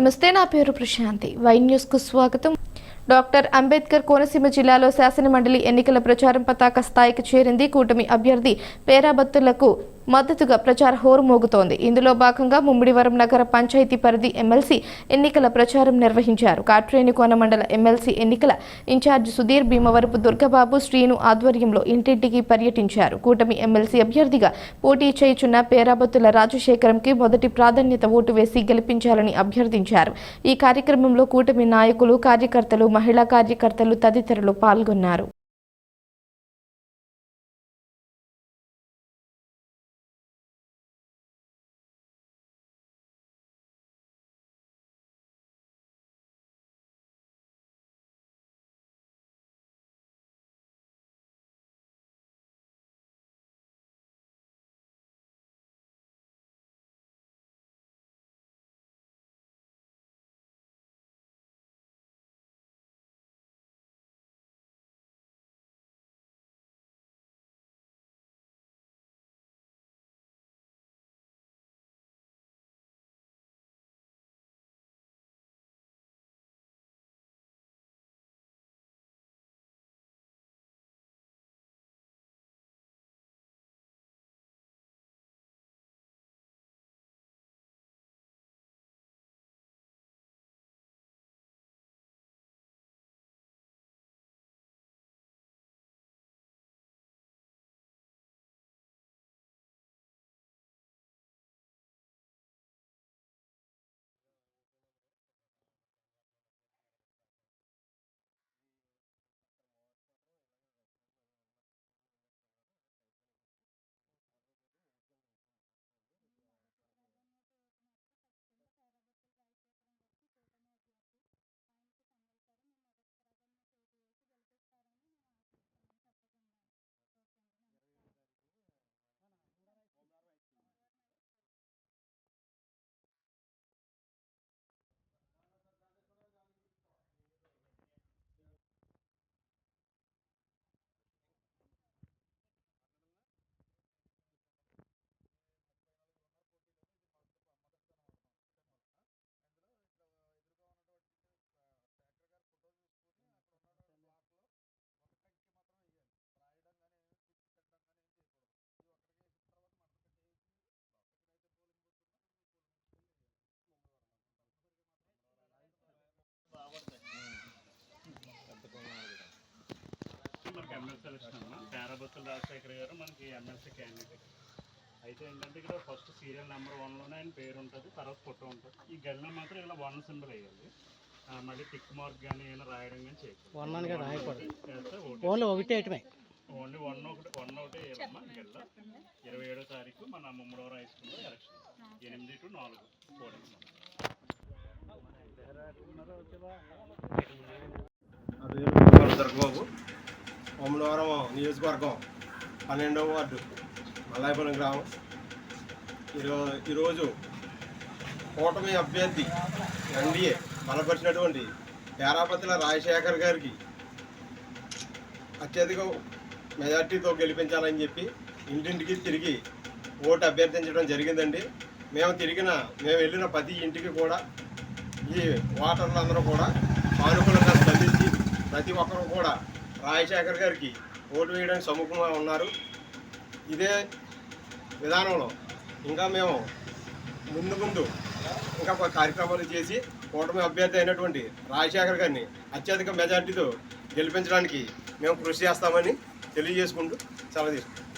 నమస్తే నా పేరు ప్రశాంతి. వై న్యూస్కు స్వాగతం. డాక్టర్ అంబేద్కర్ కోనసీమ జిల్లాలో శాసనమండలి ఎన్నికల ప్రచారం పతాక స్థాయికి చేరింది. కూటమి అభ్యర్థి పేరాబత్తులకు మద్దతుగా ప్రచార హోరు మోగుతోంది. ఇందులో భాగంగా ముమ్మిడివరం నగర పంచాయతీ పరిధి ఎమ్మెల్సీ ఎన్నికల ప్రచారం నిర్వహించారు. కాట్రేని కోన మండల ఎమ్మెల్సీ ఎన్నికల ఇన్ఛార్జ్ సుధీర్ భీమవరపు దుర్గబాబు శ్రీను ఆధ్వర్యంలో ఇంటింటికి పర్యటించారు. కూటమి ఎమ్మెల్సీ అభ్యర్థిగా పోటీ చేయుచున్న పేరాబత్తుల రాజశేఖరంకి మొదటి ప్రాధాన్యత ఓటు వేసి గెలిపించాలని అభ్యర్థించారు. ఈ కార్యక్రమంలో కూటమి నాయకులు కార్యకర్తలు మహిళా కార్యకర్తలు తదితరులు పాల్గొన్నారు. ఎలక్షన్ అమ్మా పేరాబత్తుల రాజశేఖర్ గారు మనకి ఎమ్మెల్సీ క్యాండిడేట్ అయితే ఏంటంటే ఇక్కడ ఫస్ట్ సీరియల్ నెంబర్ వన్లోనే ఆయన పేరు ఉంటుంది తర్వాత ఫోటో ఉంటుంది. ఈ గల్లో మాత్రం ఇలా వన్ సింబల్ వేయాలి. మళ్ళీ టిక్ మార్క్ కానీ ఏమైనా రాయడం కానీ చేయకూడదు వన్ రాయకూడదు. ఓన్లీ ఒకటే ఐటమే ఓన్లీ వన్ ఒకటి వన్ ఒకటే వేయాలమ్మా గల్ల. ఇరవై ఏడో తారీఖు మన ముమ్మడవరం హై స్కూల్లో ఎలక్షన్. ఎనిమిది టు నాలుగు పోలింగ్. నా పేరు గురువారం నియోజకవర్గం పన్నెండవ వార్డు మల్లాయపురం గ్రామం. ఈరో ఈరోజు కూటమి అభ్యర్థి ఎన్డీఏ బలపరిచినటువంటి పేరాపతిల రాజశేఖర్ గారికి అత్యధిక మెజార్టీతో గెలిపించాలని చెప్పి ఇంటింటికి తిరిగి ఓటు అభ్యర్థించడం జరిగిందండి. మేము తిరిగిన మేము వెళ్ళిన ప్రతి ఇంటికి కూడా ఈ ఓటర్లందరూ కూడా సానుకూలంగా స్పందించి ప్రతి ఒక్కరూ కూడా రాజశేఖర్ గారికి ఓటు వేయడానికి సముఖంగా ఉన్నారు. ఇదే విధానంలో ఇంకా మేము ముందు ముందు ఇంకా కార్యక్రమాలు చేసి కూటమి అభ్యర్థి అయినటువంటి రాజశేఖర్ గారిని అత్యధిక మెజార్టీతో గెలిపించడానికి మేము కృషి చేస్తామని తెలియజేసుకుంటూ సెలవు తీసుకుంటాం